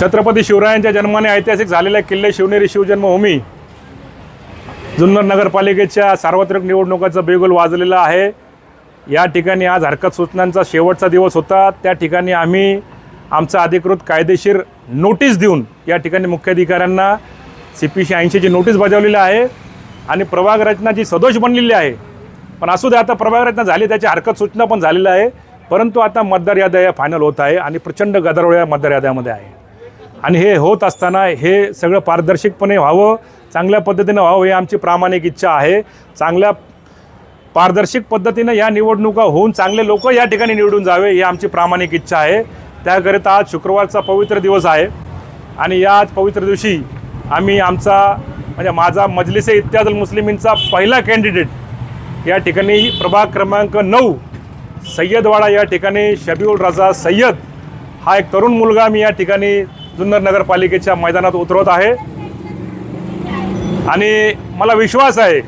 छत्रपती शिवरायांच्या जन्माने ऐतिहासिक झालेल्या किल्ले शिवनेरी शिवजन्मभूमी जुन्नर नगरपालिकेच्या सार्वत्रिक निवडणुकाचा बेगुल वाजलेला आहे. या ठिकाणी आज हरकत सूचनांचा शेवटचा दिवस होता. त्या ठिकाणी आम्ही आमचा अधिकृत कायदेशीर नोटीस देऊन या ठिकाणी मुख्याधिकाऱ्यांना सी पीशी ऐंशीची नोटीस बजावलेली आहे आणि प्रभाग रचना जी सदोष बनलेली आहे. पण असू दे आता प्रभाग रचना झाली त्याची हरकत सूचना पण झालेली आहे. परंतु आता मतदार याद्या या फायनल होत आहे आणि प्रचंड गदारोळ या मतदार याद्यामध्ये आहे. आणि हे होत असताना हे सगळं पारदर्शकपणे व्हावं चांगल्या पद्धतीनं व्हावं ही आमची प्रामाणिक इच्छा आहे. चांगल्या पारदर्शक पद्धतीनं या निवडणुका होऊन चांगले लोक या ठिकाणी निवडून जावे ही आमची प्रामाणिक इच्छा आहे. त्याकरिता आज शुक्रवारचा पवित्र दिवस आहे आणि या आज पवित्र दिवशी आम्ही आमचा म्हणजे माझा मजलिसे इत्यादल मुस्लिमींचा पहिला कॅन्डिडेट या ठिकाणी प्रभाग क्रमांक नऊ सय्यदवाडा या ठिकाणी शबीउल रजा सय्यद हा एक तरुण मुलगा मी या ठिकाणी जुन्नर नगरपालिकेच्या मैदानात उतरवत आहे. आणि मला विश्वास आहे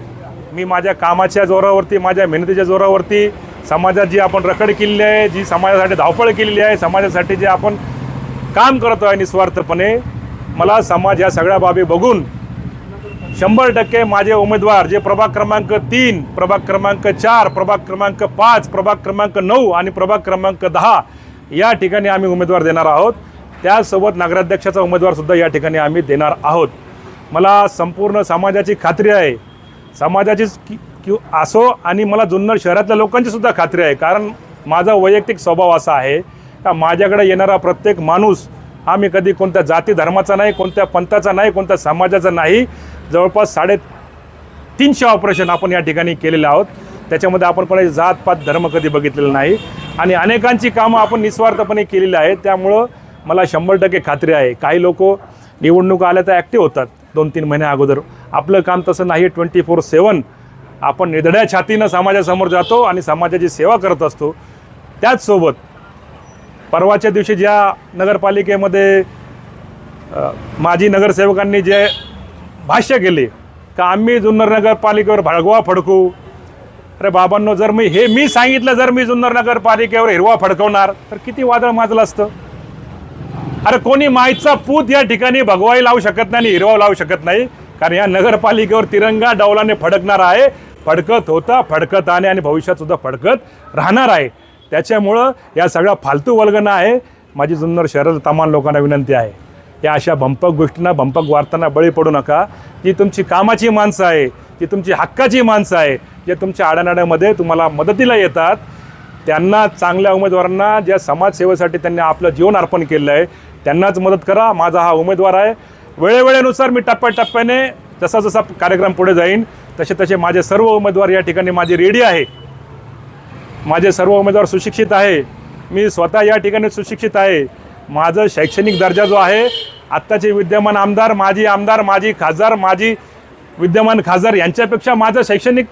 मी माझ्या कामाच्या जोरावरती माझ्या मेहनतीच्या जोरावरती समाजात जी आपण रखड केलेली आहे जी समाजासाठी धावपळ केलेली आहे समाजासाठी जे आपण काम करतो आहे निस्वार्थपणे मला समाज या सगळ्या बाबी बघून शंभर टक्के माझे उमेदवार जे प्रभाग क्रमांक तीन प्रभाग क्रमांक चार प्रभाग क्रमांक पाच प्रभाग क्रमांक नऊ आणि प्रभाग क्रमांक दहा या ठिकाणी आम्ही उमेदवार देणार आहोत. त्यासोबत नगराध्यक्षाचा उमेदवारसुद्धा या ठिकाणी आम्ही देणार आहोत. मला संपूर्ण समाजाची खात्री आहे. समाजाचीच कि कि असो आणि मला जुन्नर शहरातल्या लोकांची सुद्धा खात्री आहे. कारण माझा वैयक्तिक स्वभाव असा आहे का माझ्याकडे येणारा प्रत्येक माणूस हा मी कधी कोणत्या जाती धर्माचा नाही कोणत्या पंथाचा नाही कोणत्या समाजाचा नाही. जवळपास साडे तीनशे ऑपरेशन आपण या ठिकाणी केलेले आहोत. त्याच्यामध्ये आपण कोणाची जात पात धर्म कधी बघितलेलं नाही. आणि अनेकांची कामं आपण निस्वार्थपणे केलेली आहेत. त्यामुळं मला शंभर टक्के खात्री आहे. काही लोक निवडणूक आल्या तर ॲक्टिव्ह होतात दोन तीन महिन्या अगोदर. आपलं काम तसं नाही ट्वेंटी फोर सेवन आपण निधड्या छातीनं समाजासमोर जातो आणि समाजाची सेवा करत असतो. त्याचसोबत परवाच्या दिवशी ज्या नगरपालिकेमध्ये माजी नगरसेवकांनी जे भाष्य केले का आम्ही जुन्नर नगरपालिकेवर भडगवा फडकू? अरे बाबांनो जर मी हे मी सांगितलं जर मी जुन्नर नगरपालिकेवर हिरवा फडकवणार तर किती वादळ माजलं असतं? अरे कोणी माईचा पूत या ठिकाणी भगवाई लावू शकत नाही आणि हिरवा लावू शकत नाही. कारण या नगरपालिकेवर तिरंगा डौलाने फडकणार आहे. फडकत होता फडकत आणि आणि भविष्यात सुद्धा फडकत राहणार आहे. त्याच्यामुळं या सगळ्या फालतू वल्गना आहे. माझी जुन्नर शहराच्या तमाम लोकांना विनंती आहे. या अशा भंपक गोष्टींना भंपक वार्तांना बळी पडू नका. ती तुमची कामाची माणसं आहे ती तुमची हक्काची माणसं आहे जे तुमच्या आडानाड्यामध्ये तुम्हाला मदतीला येतात त्यांना चांगल्या उमेदवारांना ज्या समाजसेवेसाठी त्यांनी आपलं जीवन अर्पण केलं आहे त्यांनाच मदत करा. माझा हा उमेदवार आहे. वेळेवेळेनुसार मी टप्प्याटप्प्याने जसा जसा कार्यक्रम पुढे जाईन तसे तसे माझे सर्व उमेदवार या ठिकाणी माझी रेडी आहे. माझे सर्व उमेदवार सुशिक्षित आहे. मी स्वतः या ठिकाणी सुशिक्षित आहे. माझं शैक्षणिक दर्जा जो आहे आत्ताचे विद्यमान आमदार माजी आमदार माजी खासदार माजी विद्यमान खासदार यांच्यापेक्षा माझं शैक्षणिक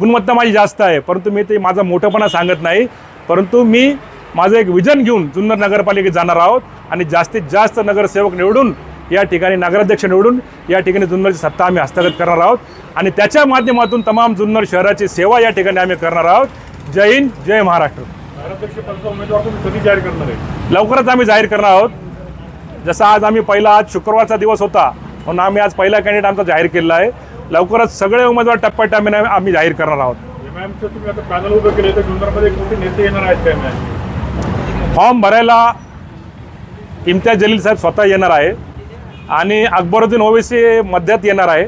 गुणवत्ता माझी जास्त आहे. परंतु मी ते माझा मोठेपणा सांगत नाही. परंतु मी माझं एक विजन घेऊन जुन्नर नगरपालिकेत जाणार आहोत. आणि जास्तीत जास्त नगरसेवक निवडून या ठिकाणी नगराध्यक्ष निवडून या ठिकाणी जुन्नरची सत्ता आम्ही हस्तगत करणार आहोत. आणि त्याच्या माध्यमातून तमाम जुन्नर शहराची सेवा या ठिकाणी आम्ही करणार आहोत. जय हिंद जय महाराष्ट्र. लवकरच आम्ही जाहीर करणार आहोत. जसं आज आम्ही पहिला आज शुक्रवारचा दिवस होता म्हणून आम्ही आज पहिला कॅन्डिडेट आमचा जाहीर केलेला आहे. लवकरच सगळे उमेदवार टप्प्याटप्प्याने आम्ही जाहीर करणार आहोत. केले फॉर्म भरायला इम्तियाज जलील साहेब स्वतः येणार आहे. आणि अकबरुद्दीन ओवेसी मध्यात येणार आहे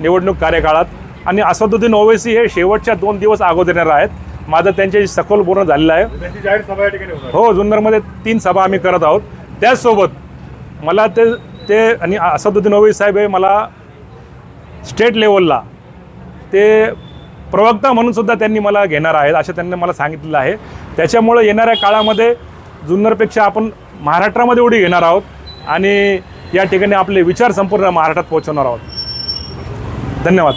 निवडणूक कार्यकाळात. आणि असदुद्दीन ओवेसी हे शेवटच्या दोन दिवस अगोदर येणार आहेत. माझं त्यांच्याशी सखोल बोलणं झालेलं आहे. हो जुन्नरमध्ये तीन सभा आम्ही करत आहोत. त्याचसोबत मला ते ते आणि असदुद्दीन ओवेसी साहेब हे मला स्टेट लेवलला ते प्रवक्ता म्हणून सुद्धा त्यांनी मला घेणार आहेत असं त्यांनी मला सांगितलेलं आहे. त्याच्यामुळं येणाऱ्या काळामध्ये जुन्नरपेक्षा आपण महाराष्ट्रामध्ये उडी घेणार आहोत आणि या ठिकाणी आपले विचार संपूर्ण महाराष्ट्रात पोहोचवणार आहोत. धन्यवाद.